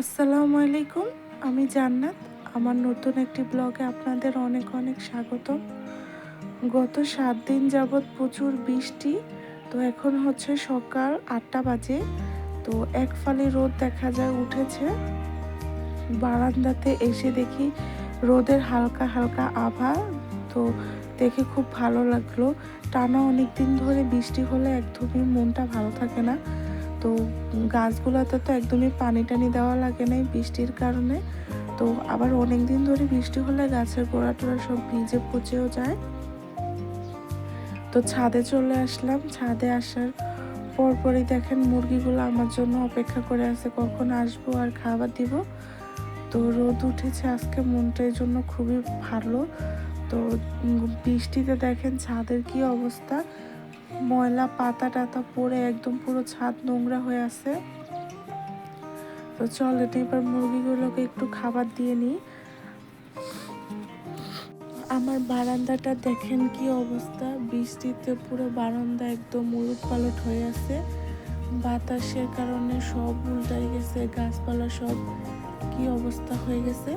আসসালামু আলাইকুম, আমি জান্নাত। আমার নতুন একটি ব্লগে আপনাদের অনেক অনেক স্বাগতম। গত সাত দিন যাবৎ প্রচুর বৃষ্টি, তো এখন হচ্ছে সকাল আটটা বাজে। তো এক ফালি রোদ দেখা যায়, উঠেছে। বারান্দাতে এসে দেখি রোদের হালকা হালকা আভা, তো দেখে খুব ভালো লাগল। টানা অনেক দিন ধরে বৃষ্টি হলে একদমই মনটা ভালো থাকে না। তো গাছগুলোতে তো একদমই পানি টানি দেওয়া লাগে নাই বৃষ্টির কারণে। তো আবার অনেক দিন ধরে বৃষ্টি হলে গাছের গোড়া টোড়া সব ভিজে পচেও যায়। তো ছাদে চলে আসলাম। ছাদে আসার পরপরই দেখেন মুরগিগুলো আমার জন্য অপেক্ষা করে আছে, কখন আসব আর খাবার দিব। তো রোদ উঠেছে আজকে, মনটা এই জন্য খুবই ভালো। তো বৃষ্টিতে দেখেন ছাদের কি অবস্থা। ময়লা পাতা টাতা পড়ে একদম পুরো ছাদ নোংরা হয়ে আছে। তো চল এটা এবার মুরগিগুলোকে একটু খাবার দিয়ে নিই। আমার বারান্দাটা দেখেন কি অবস্থা। বৃষ্টিতে পুরো বারান্দা একদম উলট পালট হয়ে আছে। বাতাসের কারণে সব উল্টাই গেছে, গাছপালা সব কি অবস্থা হয়ে গেছে।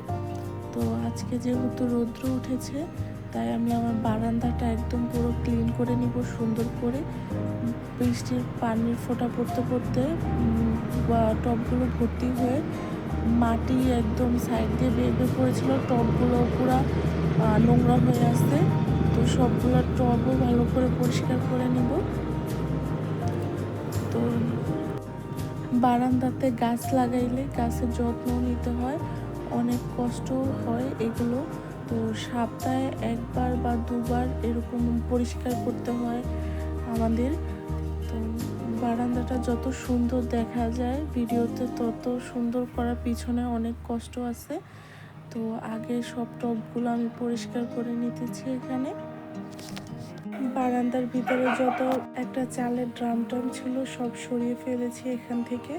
তো আজকে যেহেতু রৌদ্র উঠেছে তাই আমি আমার বারান্দাটা একদম পুরো ক্লিন করে নিব, সুন্দর করে। বৃষ্টির পানির ফোঁটা পড়তে পড়তে টবগুলো ভর্তি হয়ে মাটি একদম সাইড দিয়ে বের পড়েছিল টবগুলো পুরো নোংরা হয়ে আসছে তো সবগুলো টবও ভালো করে পরিষ্কার করে নিব। তো বারান্দাতে গাছ লাগাইলে গাছের যত্ন নিতে হয়, অনেক কষ্ট হয় এগুলো। তো সপ্তাহে একবার বা দুবার এরকম পরিষ্কার করতে হয় আমাদের। তো বারান্দাটা যত সুন্দর দেখা যায়, ভিডিওতে তত সুন্দর করার পিছনে অনেক কষ্ট আছে। তো আগে সব টবগুলো আমি পরিষ্কার করে নিতেছি এখানে। বারান্দার ভিতরে যত একটা চালের ড্রাম ট্রাম ছিল সব সরিয়ে ফেলেছি এখান থেকে।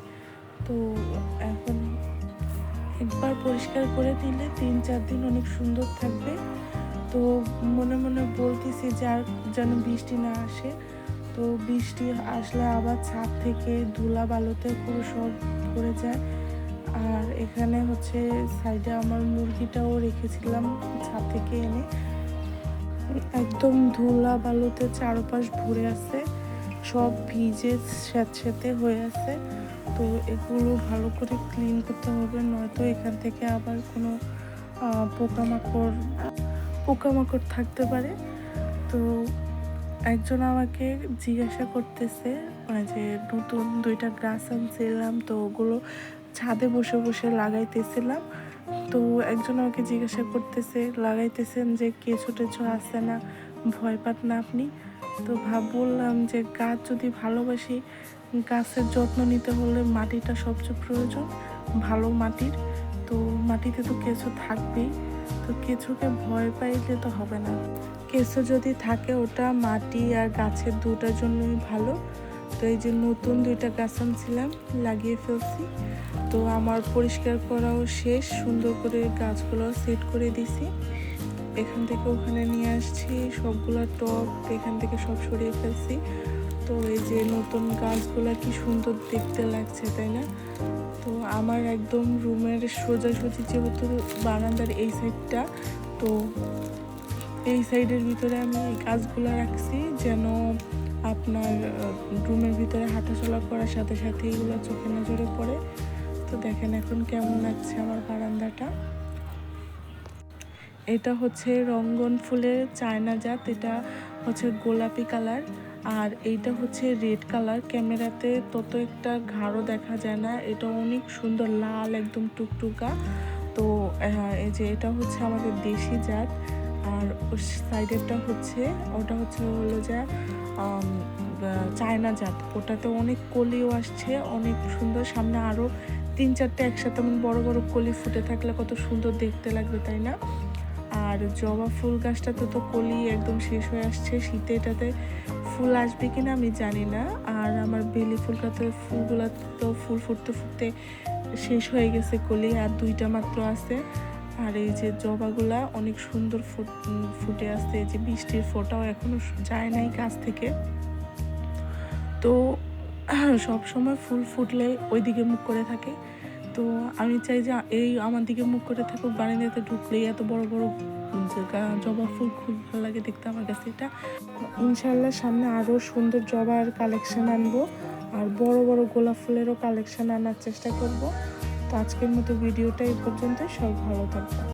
তো এখন একবার পরিষ্কার করে দিলে তিন চার দিন অনেক সুন্দর থাকবে। তো মনে মনে বলতেছি যার যেন বৃষ্টি না আসে। তো বৃষ্টি আসলে আবার ছাদ থেকে ধুলা বালুতে পুরো সব ভরে যায়। আর এখানে হচ্ছে সাইডে আমার মুরগিটাও রেখেছিলাম ছাদ থেকে এনে। একদম ধুলা বালুতে চারপাশ ভরে আছে। সব ভিজে স্যাঁতস্যাঁতে হয়ে আছে। তো এগুলো ভালো করে ক্লিন করতে হবে, নয়তো এখান থেকে আবার কোনো পোকামাকড় পোকামাকড় থাকতে পারে। তো একজন আমাকে জিজ্ঞাসা করতেছে যে নতুন দুইটা গাছ আনছিলাম, তো ওগুলো ছাদে বসে বসে লাগাইতেছিলাম। তো একজন আমাকে জিজ্ঞাসা করতেছে, লাগাইতেছেন যে কেঁচো টেচো আসে না? ভয় পাত না আপনি? তো ভাব বললাম যে গাছ যদি ভালোবাসি, গাছের যত্ন নিতে হলে মাটিটা সবচেয়ে প্রয়োজন, ভালো মাটির। তো মাটিতে তো কেঁচো থাকবেই, তো কেঁচোকে ভয় পাইলে তো হবে না। কেঁচো যদি থাকে ওটা মাটি আর গাছের দুটার জন্যই ভালো। তো এই যে নতুন দুইটা গাছ আনছিলাম, লাগিয়ে ফেলছি। তো আমার পরিষ্কার করাও শেষ, সুন্দর করে গাছগুলো সেট করে দিছি। এখান থেকে ওখানে নিয়ে আসছি সবগুলো টপ এখান থেকে সব সরিয়ে ফেলছি। তো এই যে নতুন গাছগুলো কি সুন্দর দেখতে লাগছে, তাই না? তো আমার একদম রুমের সোজাসুজি যেহেতু বারান্দার এই সাইডটা, তো এই সাইডের ভিতরে আমি এই গাছগুলো রাখছি যেন আপনার রুমের ভিতরে হাঁটাচলা করার সাথে সাথে এগুলো চোখে নজরে পড়ে। তো দেখেন এখন কেমন লাগছে আমার বারান্দাটা। এটা হচ্ছে রঙ্গন ফুলের চায়না জাত এটা হচ্ছে গোলাপি কালার, আর এইটা হচ্ছে রেড কালার। ক্যামেরাতে তত একটা ঘাড়ও দেখা যায় না, এটা অনেক সুন্দর, লাল একদম টুকটুকা। তো এই যে এটা হচ্ছে আমাদের দেশি জাত, আর সাইডেরটা হচ্ছে, ওটা হচ্ছে হলো যে চায়না জাত ওটাতে অনেক কলিও আসছে, অনেক সুন্দর, সামনে আরও তিন চারটে একসাথে বড় বড় কলি ফুটে থাকলে কত সুন্দর দেখতে লাগবে, তাই না? আর জবা ফুল গাছটাতে তো কলি একদম শেষ হয়ে আসছে। শীতে এটাতে ফুল আসবে কিনা আমি জানি না। আর আমার বেলি ফুলটাতে ফুলগুলো তো ফুল ফুটতে ফুটতে শেষ হয়ে গেছে কলি, আর দুইটা মাত্র আছে। আর এই যে জবাগুলা অনেক সুন্দর ফুটে আসছে। এই যে বৃষ্টির ফোটাও এখনও যায় নাই গাছ থেকে। তো সব সময় ফুল ফুটলে ওই দিকে মুখ করে থাকে। তো আমি চাই যে, এই আমার দিকে মুখ করে থাকুক, বারান্দাতে ঢুকলেই এত বড় বড় গা- জবা ফুল খুব ভালো লাগে দেখতে আমার কাছে এটা। ইনশাল্লাহ সামনে আরও সুন্দর জবার কালেকশন আনব, আর বড় বড় গোলাপ ফুলেরও কালেকশন আনার চেষ্টা করব। তো আজকের মতো ভিডিওটা এই পর্যন্তই সব ভালো থাকবে